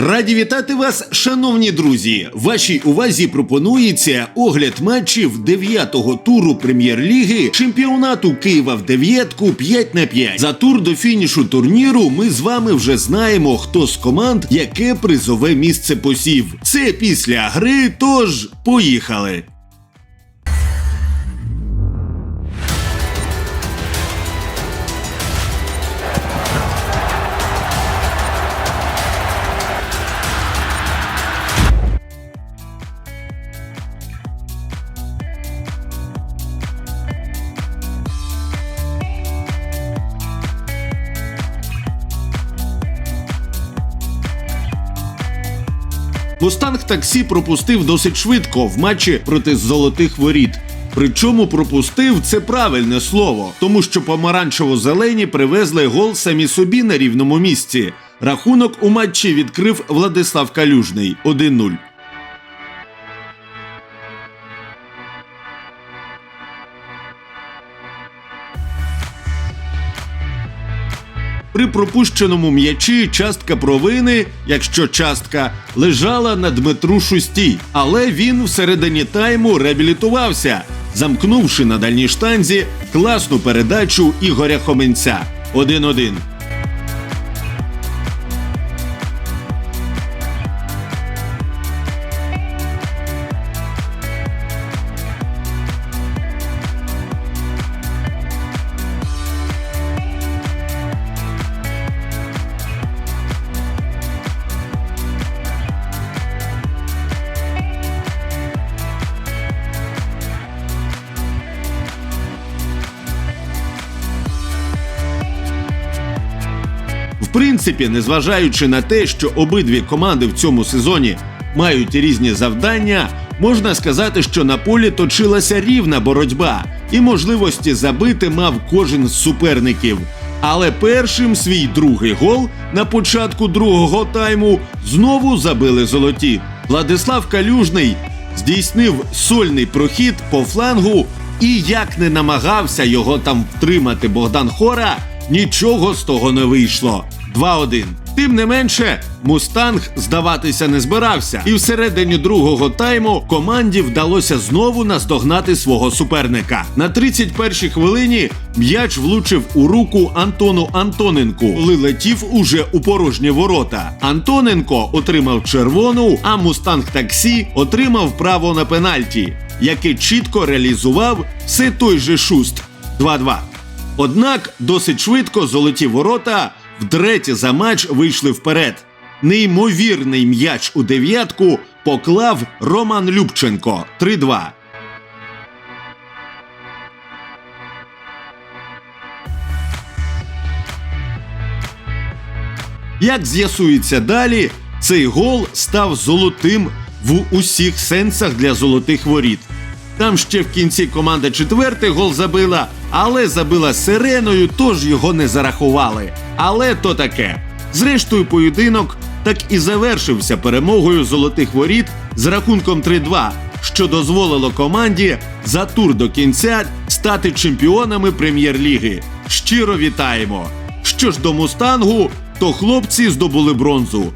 Раді вітати вас, шановні друзі! Вашій увазі пропонується огляд матчів 9-го туру прем'єр-ліги чемпіонату Києва в дев'ятку 5 на 5. За тур до фінішу турніру ми з вами вже знаємо, хто з команд яке призове місце посів. Це після гри, тож поїхали. Мустанг таксі пропустив досить швидко в матчі проти золотих воріт. Причому пропустив це правильне слово, тому що помаранчево-зелені привезли гол самі собі на рівному місці. Рахунок у матчі відкрив Владислав Калюжний 1-0. При пропущеному м'ячі частка провини, якщо частка, лежала на Дмитру Шустій, але він всередині тайму реабілітувався, замкнувши на дальній штанзі класну передачу Ігоря Хоменця 1-1. Принципі, незважаючи на те, що обидві команди в цьому сезоні мають різні завдання, можна сказати, що на полі точилася рівна боротьба, і можливості забити мав кожен з суперників. Але першим свій другий гол на початку другого тайму знову забили золоті. Владислав Калюжний здійснив сольний прохід по флангу, і як не намагався його там втримати Богдан Хора, нічого з того не вийшло. 2-1. Тим не менше, Мустанг здаватися не збирався, і всередині другого тайму команді вдалося знову наздогнати свого суперника. На 31-й хвилині м'яч влучив у руку Антону Антоненку, коли летів уже у порожні ворота. Антоненко отримав червону, а Мустанг таксі отримав право на пенальті, яке чітко реалізував все той же шуст 2-2. Однак досить швидко золоті ворота втретє за матч вийшли вперед. Неймовірний м'яч у дев'ятку поклав Роман Любченко 3-2. Як з'ясується далі, цей гол став золотим в усіх сенсах для золотих воріт. Там ще в кінці команда четвертий гол забила, але забила сиреною, тож його не зарахували. Але то таке. Зрештою, поєдинок так і завершився перемогою золотих воріт з рахунком 3-2, що дозволило команді за тур до кінця стати чемпіонами прем'єр-ліги. Щиро вітаємо! Що ж до мустангу, то хлопці здобули бронзу.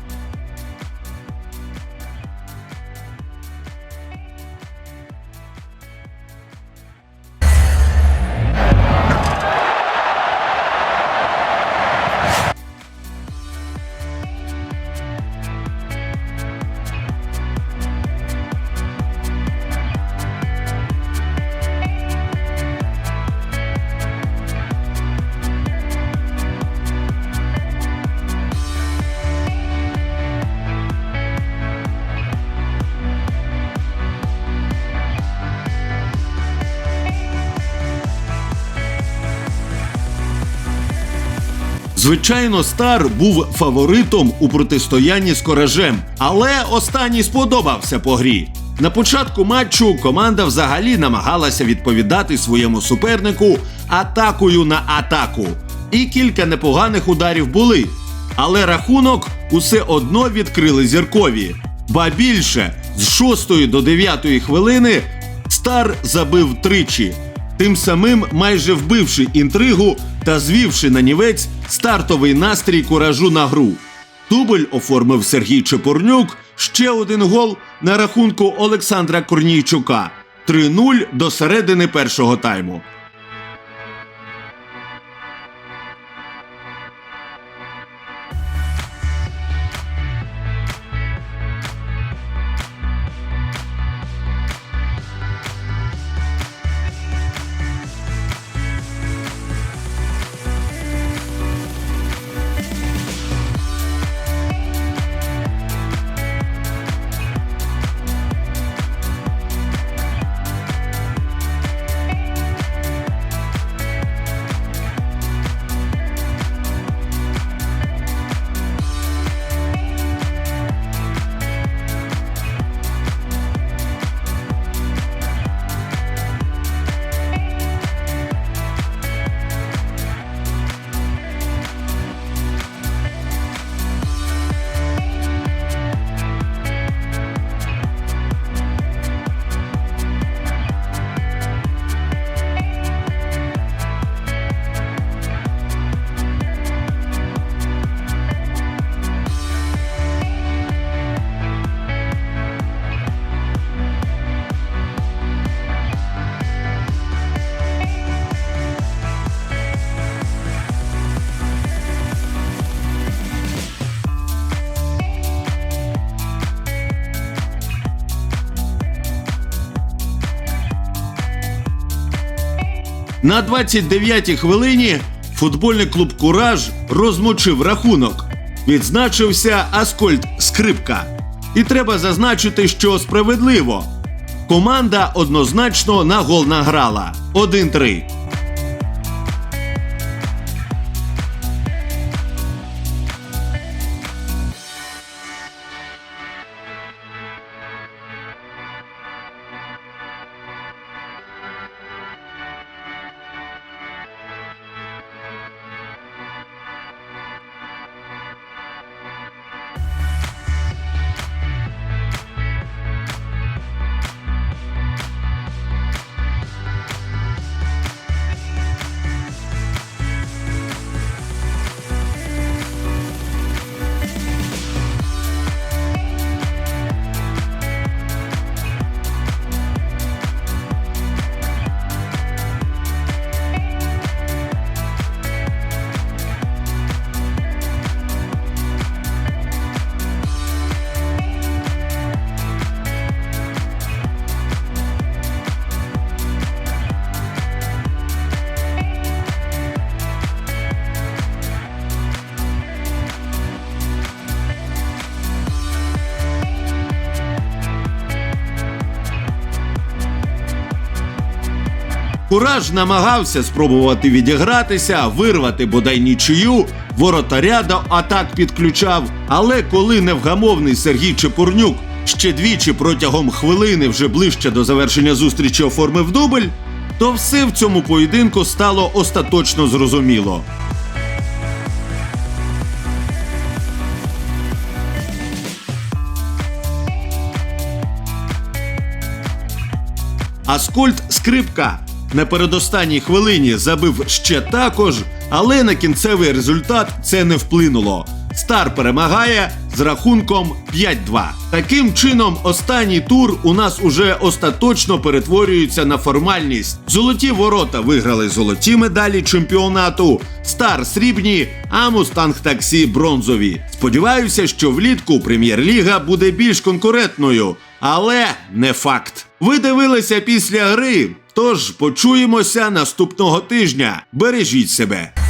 Звичайно, Стар був фаворитом у протистоянні з Коражем, але останній сподобався по грі. На початку матчу команда взагалі намагалася відповідати своєму супернику атакою на атаку. І кілька непоганих ударів були. Але рахунок усе одно відкрили зіркові. Ба більше, з 6 до 9 хвилини Стар забив тричі, тим самим майже вбивши інтригу та звівши на нівець стартовий настрій куражу на гру. Дубль оформив Сергій Чепурнюк. Ще один гол на рахунку Олександра Корнійчука. 3-0 до середини першого тайму. На 29-й хвилині футбольний клуб Кураж розмочив рахунок. Відзначився Аскольд Скрипка. І треба зазначити, що справедливо. Команда однозначно на гол награла 1-3. Кураж намагався спробувати відігратися, вирвати бодай нічию, воротаря до атак підключав. Але коли невгамовний Сергій Чепурнюк ще двічі протягом хвилини вже ближче до завершення зустрічі оформив дубль, то все в цьому поєдинку стало остаточно зрозуміло. Аскольд Скрипка на передостанній хвилині забив ще також, але на кінцевий результат це не вплинуло. Стар перемагає з рахунком 5-2. Таким чином, останній тур у нас уже остаточно перетворюється на формальність. Золоті ворота виграли золоті медалі чемпіонату, стар срібні, а мустанг таксі бронзові. Сподіваюся, що влітку прем'єр-ліга буде більш конкурентною, але не факт. Ви дивилися після гри. Тож почуємося наступного тижня. Бережіть себе.